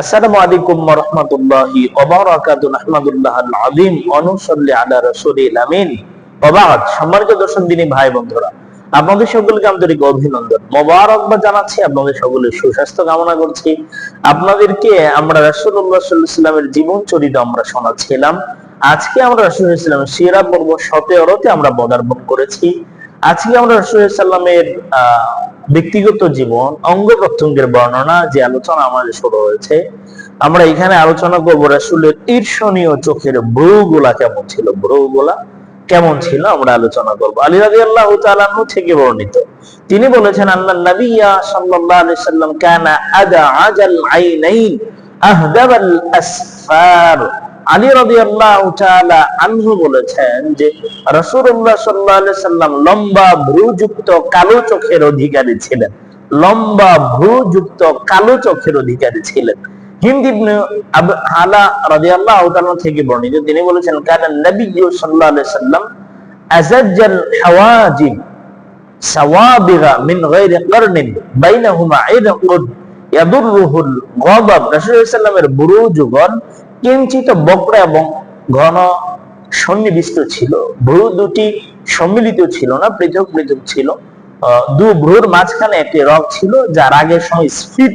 আসসালামু আলাইকুম ওয়া রাহমাতুল্লাহি ওয়া বারাকাতুহু আযীম আলা রাসূলিল আমিন। সম্মানিত দর্শক ভাই বন্ধুরা, আপনাদের সকলকে আন্তরিক অভিনন্দন। মোবারকবাদ জানাচ্ছি, আপনাদের সকলের সুস্বাস্থ্য কামনা করছি। আপনাদেরকে আমরা রাসূলুল্লাহ সাল্লাল্লাহু আলাইহি জীবন চরিত আমরা শোনাচ্ছিলাম। আজকে আমরা রাসূলুল্লাহ সাল্লামের সিরা পর্ব 17 তে আমরা পদার্পণ করেছি। আজকে আমরা রাসূলুল্লাহ সাল্লামের আহ ব্যক্তিগত জীবন অঙ্গ প্রত্যঙ্গের বর্ণনা যে আলোচনা আমাদের শুরু হয়েছে, আমরা এখানে আলোচনা করব রাসুলের ঈর্ষণীয় চোখের ব্রুগুলা কেমন ছিল ব্রুগুলা কেমন ছিল আমরা আলোচনা করব। আলী রাজি আল্লাহ থেকে বর্ণিত। তিনি বলেছেন আল্লাহ নবিয়া সাল্লাল্লাহু আলাইহি সাল্লাম কানা আদা আজাল আইনাইন আহদাবাল আসফার। আলী রাদিয়াল্লাহু তাআলা আনহু বলেছেন যে রাসূলুল্লাহ সাল্লাল্লাহু আলাইহি সাল্লাম লম্বা ভ্রুযুক্ত কালো চোখের অধিকারী ছিলেন। লম্বা ভ্রুযুক্ত কালো চোখের অধিকারী ছিলেন। হিন্দ হালা তিনি বলেছেন সাল্লামের বুরুজগণ কিঞ্চিত বক্র এবং ঘন সন্নিবিষ্ট ছিল। ভ্রু দুটি সম্মিলিত ছিল না, পৃথক পৃথক ছিল। দু ভ্রুর মাঝখানে একটি রগ ছিল যা রাগের সময় স্ফীত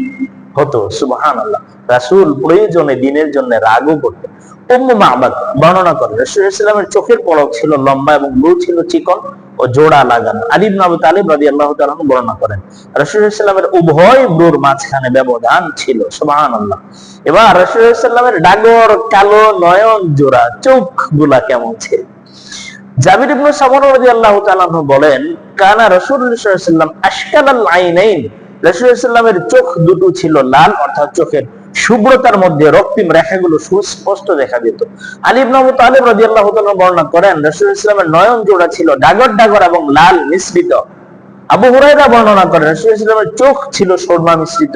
হতো সুবহান আল্লাহ রাসুল প্রয়োজনে দিনের জন্য রাগও করতেন। উম্মু মাহবাদ বর্ণনা করেন, রাসূল ইসলামের চোখের পলক ছিল লম্বা এবং ছিল চিকন ও জোড়া লাগানো। আলী ইবনে আবু তালিব তাআলা আনহু বর্ণনা করেন, রাসূল ইসলামের উভয় ব্রুর মাঝখানে ব্যবধান ছিল, সুবহানাল্লাহ। এবার রাসূল ইসলামের ডাগর, কালো, নয়ন, জোড়া চোখগুলা কেমন ছিল? জাবির ইবনে তাআলা আনহু বলেন, কানা আলাইহি ওয়াসাল্লাম আশকালাল আইনাইন সাল্লামের চোখ দুটো ছিল লাল, অর্থাৎ চোখের শুভ্রতার মধ্যে রক্তিম রেখাগুলো সুস্পষ্ট দেখা যেত। আলী ইবনে আবু তালিব রাদিয়াল্লাহু তাআলা বর্ণনা করেন রাসূলুল্লাহ ইসলামের নয়ন জোড়া ছিল ডাগর ডাগর এবং লাল মিশ্রিত। আবু হুরায়রা বর্ণনা করেন রাসূলুল্লাহ ইসলামের চোখ ছিল সুরমা মিশ্রিত।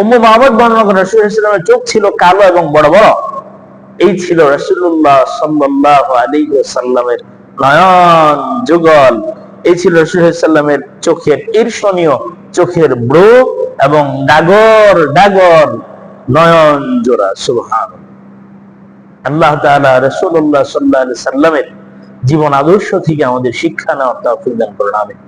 উম্মু মাহমুদ বর্ণনা করেন রাসূলুল্লাহ ইসলামের চোখ ছিল কালো এবং বড় বড়। এই ছিল রাসূলুল্লাহ সাল্লাল্লাহু আলাইহি ওয়াসাল্লামের নয়ন যুগল। এই ছিল রাসূলুল্লাহ সাল্লামের চোখের ঈর্ষণীয় চোখের ব্রু এবং ডাগর ডাগর নয়ন জোড়া সুহান আল্লাহ তাআলা আলাইহি সাল্লামের জীবন আদর্শ থেকে আমাদের শিক্ষা নেওয়ার তৌফিক দান করুন, আমিন।